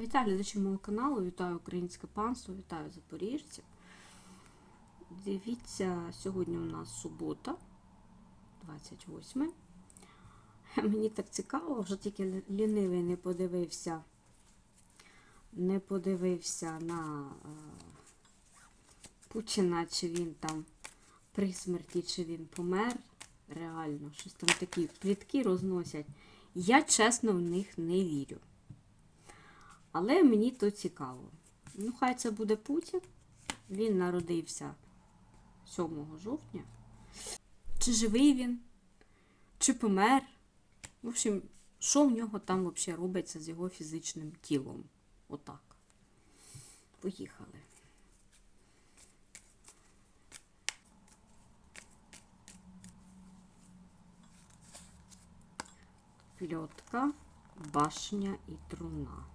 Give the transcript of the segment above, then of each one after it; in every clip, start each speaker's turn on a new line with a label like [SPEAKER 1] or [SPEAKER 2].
[SPEAKER 1] Вітаю глядачі мого каналу, вітаю українське панство, вітаю запоріжців. Дивіться, сьогодні у нас субота, 28. Мені так цікаво, вже тільки лінивий не подивився, не подивився на е, Путіна, чи він там при смерті, чи він помер. Реально, щось там такі плітки розносять. Я чесно в них не вірю. Але мені то цікаво. Ну, хай це буде Путін. Він народився 7 жовтня. Чи живий він, чи помер. В общем, що в нього там взагалі робиться з його фізичним тілом? Отак. Поїхали. Пльотка, башня і труна.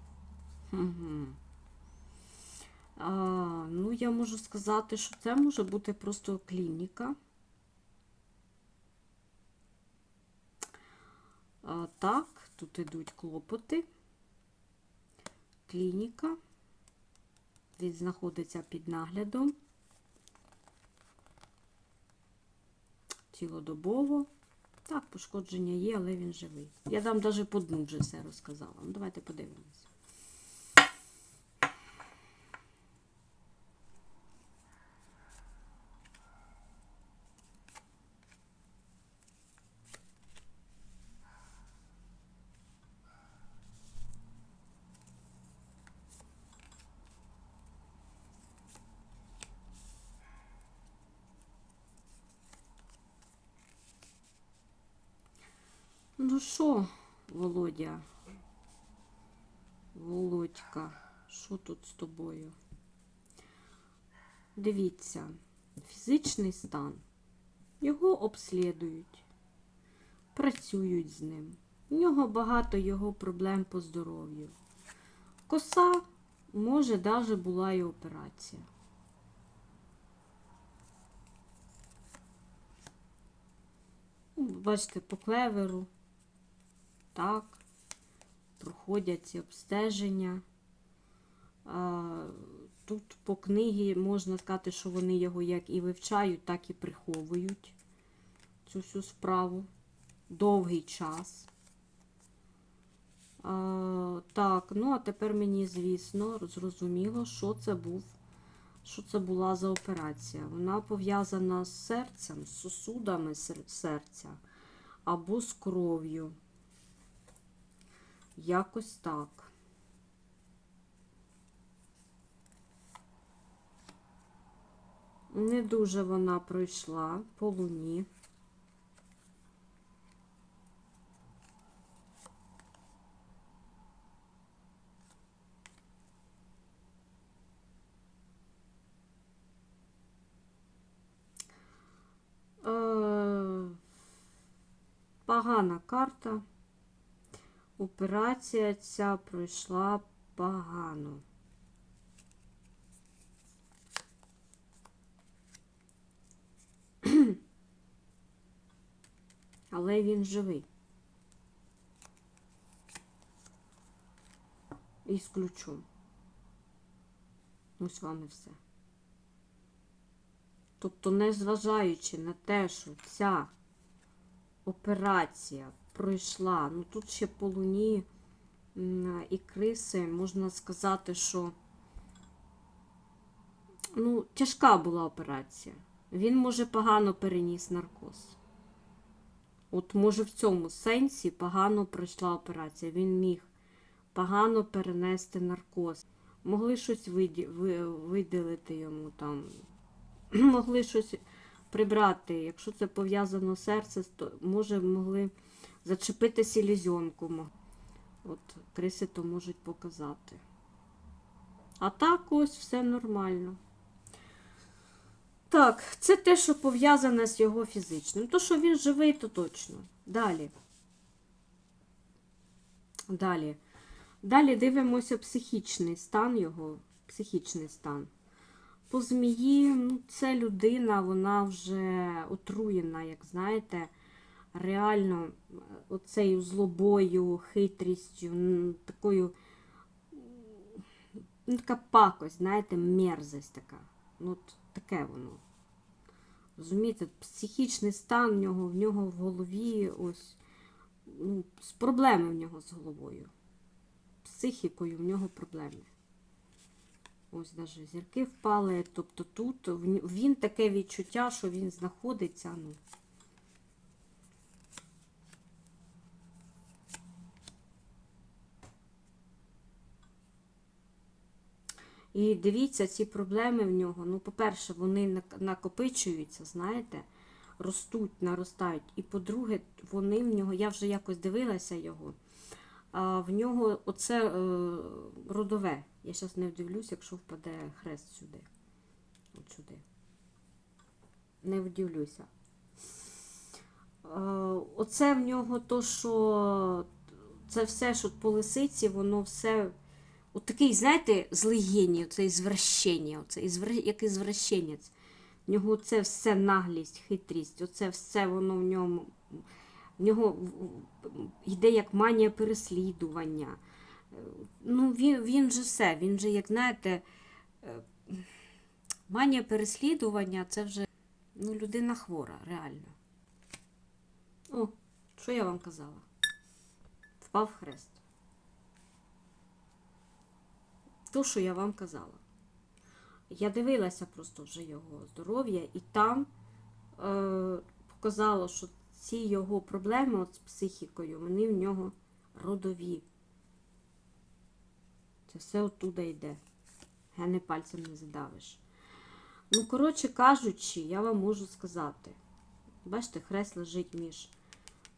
[SPEAKER 1] А, ну, я можу сказати, що це може бути просто клініка. А, так, тут йдуть клопоти. Клініка. Він знаходиться під наглядом. Цілодобово. Так, пошкодження є, але він живий. Я там навіть по дну вже все розказала. Ну, давайте подивимось. Ну що, Володя? Володька, що тут з тобою? Дивіться, фізичний стан. Його обслідують, працюють з ним. У нього багато його проблем по здоров'ю. Коса, може, навіть була і операція. Бачите, по клеверу. Так, проходять ці обстеження. Тут по книгі можна сказати, що вони його як і вивчають, так і приховують цю всю справу. Довгий час. Так, ну а тепер мені, звісно, зрозуміло, що це був, що це була за операція. Вона пов'язана з серцем, з сосудами серця або з кров'ю. Якось так. Не дуже вона пройшла по луні. Е, Погана карта. Операція ця пройшла погано. Але він живий. І з ключом. Ну, з вами все. Тобто, незважаючи на те, що ця операція пройшла, ну тут ще по луні і криси, можна сказати, що ну, тяжка була операція. Він, може, погано переніс наркоз. От, може, в цьому сенсі погано пройшла операція. Він міг погано перенести наркоз. Могли щось виді- ви- виділити йому там, могли щось прибрати. Якщо це пов'язано з серцем, то може могли зачепити селезенку. От криси то можуть показати. А так ось все нормально. Так, це те, що пов'язане з його фізичним. То, що він живий, то точно. Далі. Далі. Далі дивимося психічний стан його, психічний стан. По змії, ну, це людина, вона вже отруєна, як знаєте, реально оцею злобою, хитрістю, такою ну, така пакость, знаєте, мерзость така. Ну, таке воно. Розумієте, психічний стан в нього, в нього в голові ось ну, з проблеми в нього з головою. Психікою в нього проблеми. Ось навіть зірки впали. Тобто тут він таке відчуття, що він знаходиться. Ну, І дивіться, ці проблеми в нього. Ну, по-перше, вони накопичуються, знаєте, ростуть, наростають. І по-друге, вони в нього, я вже якось дивилася його. А в нього оце е, родове. Я зараз не вдивлюсь, якщо впаде хрест сюди. От сюди. Не вдивлюся. Е, оце в нього то, що це все, що по лисиці, воно все. От такий, знаєте, злий геній, оце ізвращення, оце ізвр... як ізвращенець. В нього це все наглість, хитрість, оце все воно в ньому. В нього йде як манія переслідування. Ну, він, він же все, він же, як знаєте, е, манія переслідування це вже ну, людина хвора, реально. О, що я вам казала? Впав хрест. То, що я вам казала. Я дивилася просто вже його здоров'я, і там е, показало, що ці його проблеми от з психікою, вони в нього родові. Це все оттуда йде. Гени пальцем не задавиш. Ну, коротше кажучи, я вам можу сказати. Бачите, хрест лежить між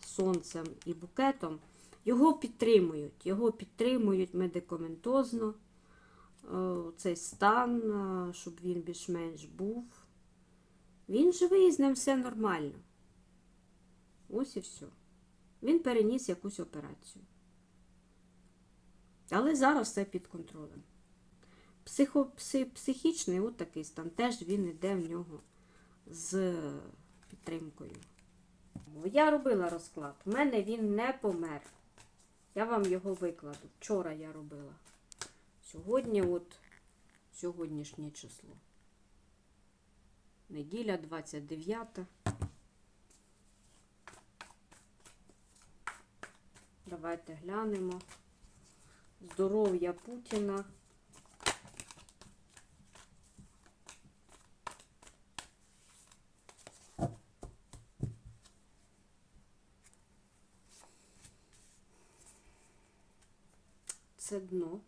[SPEAKER 1] сонцем і букетом. Його підтримують. Його підтримують медикаментозно. Цей стан, е, щоб він більш-менш був. Він живий, з ним все нормально. Ось і все. Він переніс якусь операцію. Але зараз все під контролем. Психо, пси, психічний от такий стан. Теж він йде в нього з підтримкою. Я робила розклад. У мене він не помер. Я вам його викладу. Вчора я робила. Сьогодні, от сьогоднішнє число. Неділя 29. Давайте глянемо. Здоров'я Путіна. Це дно.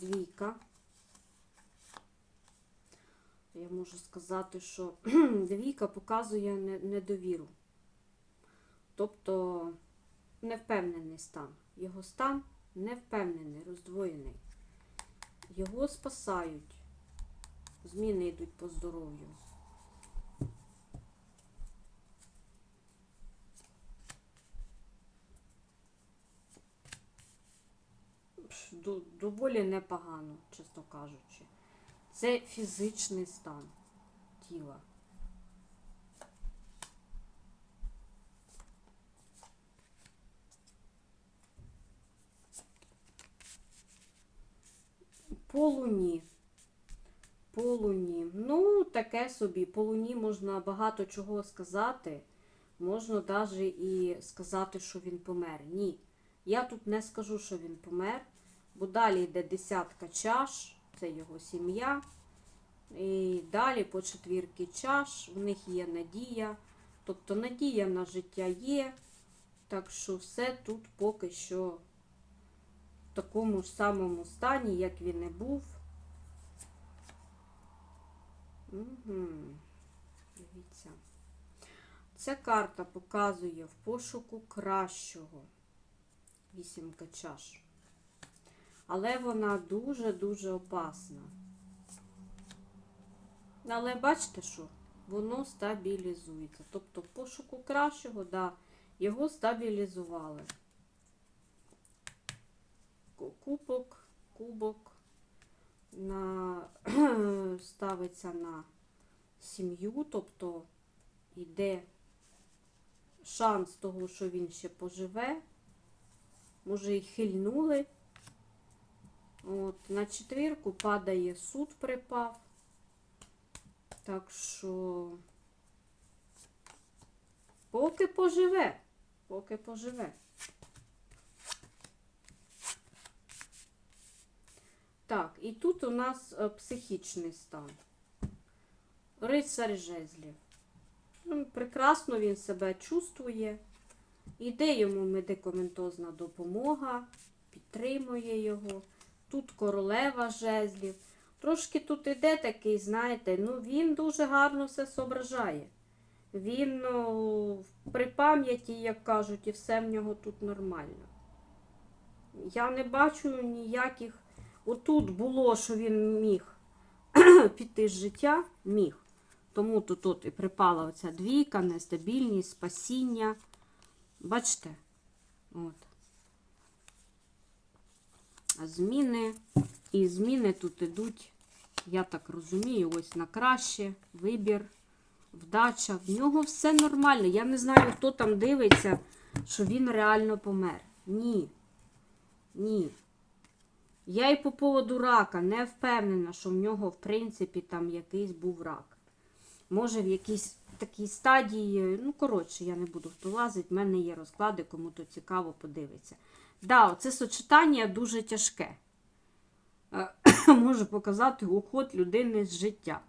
[SPEAKER 1] Двійка. Я можу сказати, що двійка показує недовіру. Тобто невпевнений стан. Його стан невпевнений, роздвоєний. Його спасають. Зміни йдуть по здоров'ю. Доволі непогано, чесно кажучи. Це фізичний стан тіла. По луні. По луні. Ну, таке собі. По луні можна багато чого сказати. Можна навіть і сказати, що він помер. Ні. Я тут не скажу, що він помер, бо далі йде десятка чаш, це його сім'я. І далі по четвірки чаш, в них є надія. Тобто надія на життя є. Так що все тут поки що в такому ж самому стані, як він і був. Угу. Дивіться. Ця карта показує в пошуку кращого. Вісімка чаш. Але вона дуже-дуже опасна. Але бачите, що воно стабілізується. Тобто пошуку кращого, да, його стабілізували. Кубок, кубок на, ставиться на сім'ю, тобто йде шанс того, що він ще поживе. Може, і хильнули От, на четвірку падає суд припав. Так що поки поживе, поки поживе. Так, і тут у нас е, психічний стан. Рицар жезлів. Ну, прекрасно він себе чувствує. Іде йому медикаментозна допомога, підтримує його. Тут королева жезлів. Трошки тут іде такий, знаєте, ну він дуже гарно все зображає. Він ну, при пам'яті, як кажуть, і все в нього тут нормально. Я не бачу ніяких. Отут було, що він міг піти з життя, міг. Тому тут от і припала оця двійка, нестабільність, спасіння. Бачите? От. Зміни. І зміни тут ідуть, я так розумію, ось на краще, вибір, вдача. В нього все нормально. Я не знаю, хто там дивиться, що він реально помер. Ні. Ні. Я і по поводу рака не впевнена, що в нього, в принципі, там якийсь був рак. Може, в якійсь такій стадії, ну, коротше, я не буду в то лазити, в мене є розклади, кому то цікаво подивиться. Да, це сочетання дуже тяжке. Е, Можу показати уход людини з життя.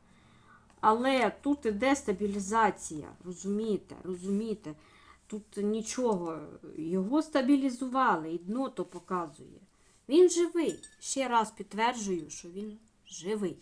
[SPEAKER 1] Але тут іде стабілізація, розумієте, розумієте. Тут нічого, його стабілізували, і дно то показує. Він живий. Ще раз підтверджую, що він живий.